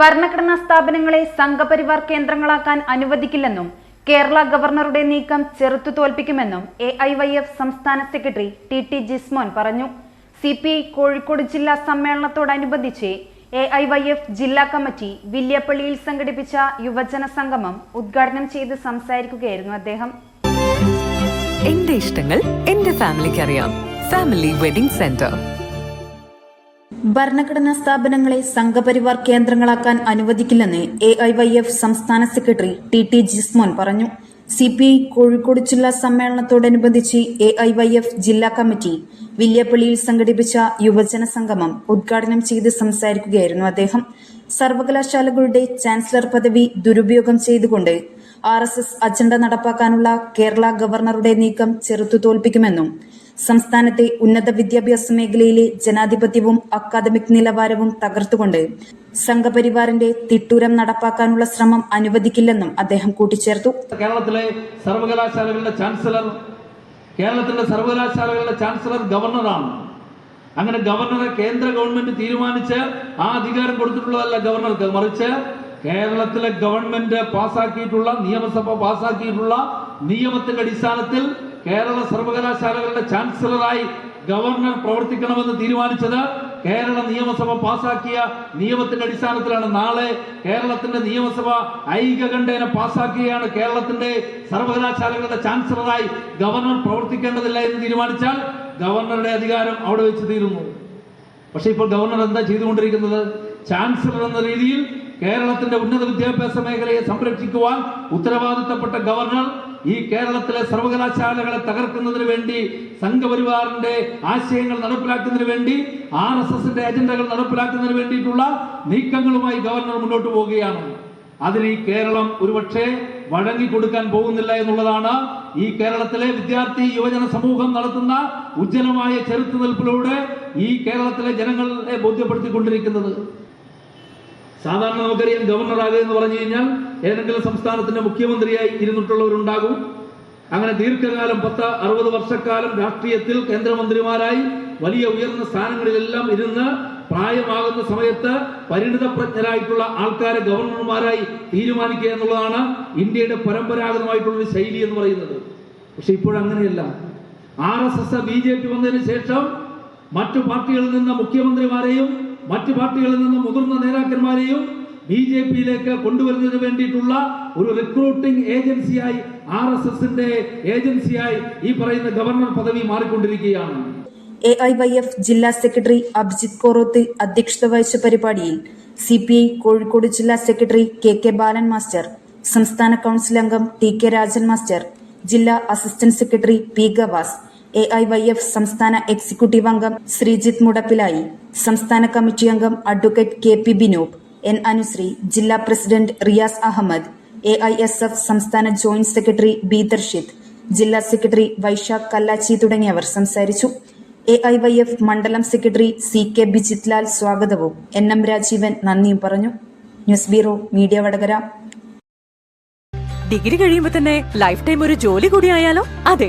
ഭരണഘടനാ സ്ഥാപനങ്ങളെ സംഘപരിവാർ കേന്ദ്രങ്ങളാക്കാൻ അനുവദിക്കില്ലെന്നും കേരള ഗവർണറുടെ നീക്കം ചെറുത്തു തോൽപ്പിക്കുമെന്നും എ ഐ വൈ എഫ് സംസ്ഥാന സെക്രട്ടറി ടി ടി ജിസ്മോൻ പറഞ്ഞു. സി പി ഐ കോഴിക്കോട് ജില്ലാ സമ്മേളനത്തോടനുബന്ധിച്ച് എ ഐ വൈ എഫ് ജില്ലാ കമ്മിറ്റി വില്യപ്പള്ളിയിൽ സംഘടിപ്പിച്ച യുവജന സംഗമം ഉദ്ഘാടനം ചെയ്ത് സംസാരിക്കുകയായിരുന്നു അദ്ദേഹം. എന്റെ ഇഷ്ടങ്ങൾ എന്റെ ഫാമിലിക്ക് അറിയാം ഫാമിലി വെഡിംഗ് സെന്റർ ഭരണഘടനാ സ്ഥാപനങ്ങളെ സംഘപരിവാർ കേന്ദ്രങ്ങളാക്കാൻ അനുവദിക്കില്ലെന്ന് എ ഐ വൈ എഫ് സംസ്ഥാന സെക്രട്ടറി ടി ടി ജിസ്മോൻ പറഞ്ഞു. സി പി ഐ കോഴിക്കോട് ജില്ലാ സമ്മേളനത്തോടനുബന്ധിച്ച് എ ഐ വൈ എഫ് ജില്ലാ കമ്മിറ്റി വില്യപ്പള്ളിയിൽ സംഘടിപ്പിച്ച യുവജന സംഗമം ഉദ്ഘാടനം ചെയ്ത് സംസാരിക്കുകയായിരുന്നു അദ്ദേഹം. സർവകലാശാലകളുടെ ചാൻസലർ പദവി ദുരുപയോഗം ചെയ്തുകൊണ്ട് ആർ എസ് എസ് അജണ്ട നടപ്പാക്കാനുള്ള കേരള ഗവർണറുടെ നീക്കം ചെറുത്തു തോൽപ്പിക്കുമെന്നും സംസ്ഥാനത്തെ ഉന്നത വിദ്യാഭ്യാസ മേഖലയിലെ ജനാധിപത്യവും അക്കാദമിക് നിലവാരവും തകർത്തുകൊണ്ട് സംഘപരിവാറിന്റെ തിട്ടൂരം നടപ്പാക്കാനുള്ള ശ്രമം അനുവദിക്കില്ലെന്നും അദ്ദേഹം കൂട്ടിച്ചേർത്തു. കേരളത്തിലെ സർവകലാശാലകളുടെ ചാൻസലർ കേരളത്തിലെ സർവകലാശാലകളുടെ ചാൻസലർ ഗവർണറാണ്. അങ്ങനെ ഗവർണറെ കേന്ദ്ര ഗവൺമെന്റ് തീരുമാനിച്ച് ആ അധികാരം കൊടുത്തിട്ടുള്ളതല്ല ഗവർണർക്ക് മറിച്ച് കേരളത്തിലെ ഗവൺമെന്റ് പാസാക്കിയിട്ടുള്ള നിയമസഭ പാസാക്കിയിട്ടുള്ള നിയമത്തിന്റെ അടിസ്ഥാനത്തിൽ കേരള സർവകലാശാലകളുടെ ചാൻസലറായി ഗവർണർ പ്രവർത്തിക്കണമെന്ന് തീരുമാനിച്ചത് കേരള നിയമസഭ പാസാക്കിയ നിയമത്തിന്റെ അടിസ്ഥാനത്തിലാണ്. നാളെ കേരളത്തിന്റെ നിയമസഭ ഐകകണ്ഠേന പാസാക്കുകയാണ് കേരളത്തിന്റെ സർവകലാശാലകളുടെ ചാൻസലറായി ഗവർണർ പ്രവർത്തിക്കേണ്ടതില്ല എന്ന് തീരുമാനിച്ചാൽ ഗവർണറുടെ അധികാരം അവിടെ വെച്ച് തീരുന്നു. പക്ഷെ ഇപ്പോൾ ഗവർണർ എന്താ ചെയ്തുകൊണ്ടിരിക്കുന്നത്? ചാൻസലർ എന്ന രീതിയിൽ കേരളത്തിന്റെ ഉന്നത വിദ്യാഭ്യാസ മേഖലയെ സംരക്ഷിക്കുവാൻ ഉത്തരവാദിത്തപ്പെട്ട ഗവർണർ ഈ കേരളത്തിലെ സർവകലാശാലകളെ തകർക്കുന്നതിന് വേണ്ടി സംഘപരിവാറിന്റെ ആശയങ്ങൾ നടപ്പിലാക്കുന്നതിന് വേണ്ടി ആർ എസ് എസിന്റെ അജണ്ടകൾ നടപ്പിലാക്കുന്നതിന് വേണ്ടിയിട്ടുള്ള നീക്കങ്ങളുമായി ഗവർണർ മുന്നോട്ട് പോവുകയാണ്. അതിന് ഈ കേരളം ഒരുപക്ഷെ വഴങ്ങിക്കൊടുക്കാൻ പോകുന്നില്ല എന്നുള്ളതാണ് ഈ കേരളത്തിലെ വിദ്യാർത്ഥി യുവജന സമൂഹം നടത്തുന്ന ഉജ്ജ്വലമായ ചെറുത്തുനിൽപ്പിലൂടെ ഈ കേരളത്തിലെ ജനങ്ങളെ ബോധ്യപ്പെടുത്തിക്കൊണ്ടിരിക്കുന്നത്. സാധാരണ നമുക്കറിയാം ഗവർണറാകുക എന്ന് പറഞ്ഞു കഴിഞ്ഞാൽ ഏതെങ്കിലും സംസ്ഥാനത്തിന്റെ മുഖ്യമന്ത്രിയായി ഇരുന്നിട്ടുള്ളവരുണ്ടാകും. അങ്ങനെ ദീർഘകാലം പത്ത് അറുപത് വർഷക്കാലം രാഷ്ട്രീയത്തിൽ കേന്ദ്രമന്ത്രിമാരായി വലിയ ഉയർന്ന സ്ഥാനങ്ങളിലെല്ലാം ഇരുന്ന് പ്രായമാകുന്ന സമയത്ത് പരിണിതപ്രജ്ഞരായിട്ടുള്ള ആൾക്കാരെ ഗവർണർമാരായി തീരുമാനിക്കുക എന്നുള്ളതാണ് ഇന്ത്യയുടെ പരമ്പരാഗതമായിട്ടുള്ള ഒരു ശൈലി എന്ന് പറയുന്നത്. പക്ഷെ ഇപ്പോഴങ്ങനെയല്ല R S S B J P വന്നതിന് ശേഷം മറ്റു പാർട്ടികളിൽ നിന്ന് മുഖ്യമന്ത്രിമാരെയും മറ്റു പാർട്ടികളിൽ നിന്ന് മുതിർന്ന നേതാക്കന്മാരെയും ബി ജെ പിയിലേക്ക് കൊണ്ടുവരുന്നതിന് വേണ്ടിയിട്ടുള്ള ഒരു റിക്രൂട്ടിംഗ് ഏജൻസിയായി ആർ എസ് എസിന്റെ ഏജൻസിയായി ഈ പറയുന്ന ഗവർണർ പദവി മാറിക്കൊണ്ടിരിക്കുകയാണ്. എ ഐ വൈ എഫ് ജില്ലാ സെക്രട്ടറി അഭിജിത് കോറോത്ത് അധ്യക്ഷത വഹിച്ച പരിപാടിയിൽ സി പി ഐ കോഴിക്കോട് ജില്ലാ secretary K K Balan master സംസ്ഥാന കൗൺസിൽ അംഗം ടി കെ രാജൻ മാസ്റ്റർ ജില്ലാ assistant secretary P Gavas A I Y F സംസ്ഥാന എക്സിക്യൂട്ടീവ് അംഗം ശ്രീജിത്ത് മുടപ്പിലായി. സംസ്ഥാന കമ്മിറ്റി അംഗം advocate K P Binob N Anusree ജില്ലാ president Riyas Ahammed. A I S F സംസ്ഥാന joint secretary B Darshith ജില്ലാ സെക്രട്ടറി വൈശാഖ് കല്ലാച്ചി തുടങ്ങിയവർ സംസാരിച്ചു. എ ഐ വൈ എഫ് മണ്ഡലം സെക്രട്ടറി സി കെ ബിജിത്ലാൽ സ്വാഗതവും. എൻ എം രാജീവൻ നന്ദിയും പറഞ്ഞു. News bureau media Vadakara. Degree കഴിയുമ്പോൾ തന്നെ ലൈഫ് ടൈം ഒരു ജോലി കൂടി ആയാലോ? അതെ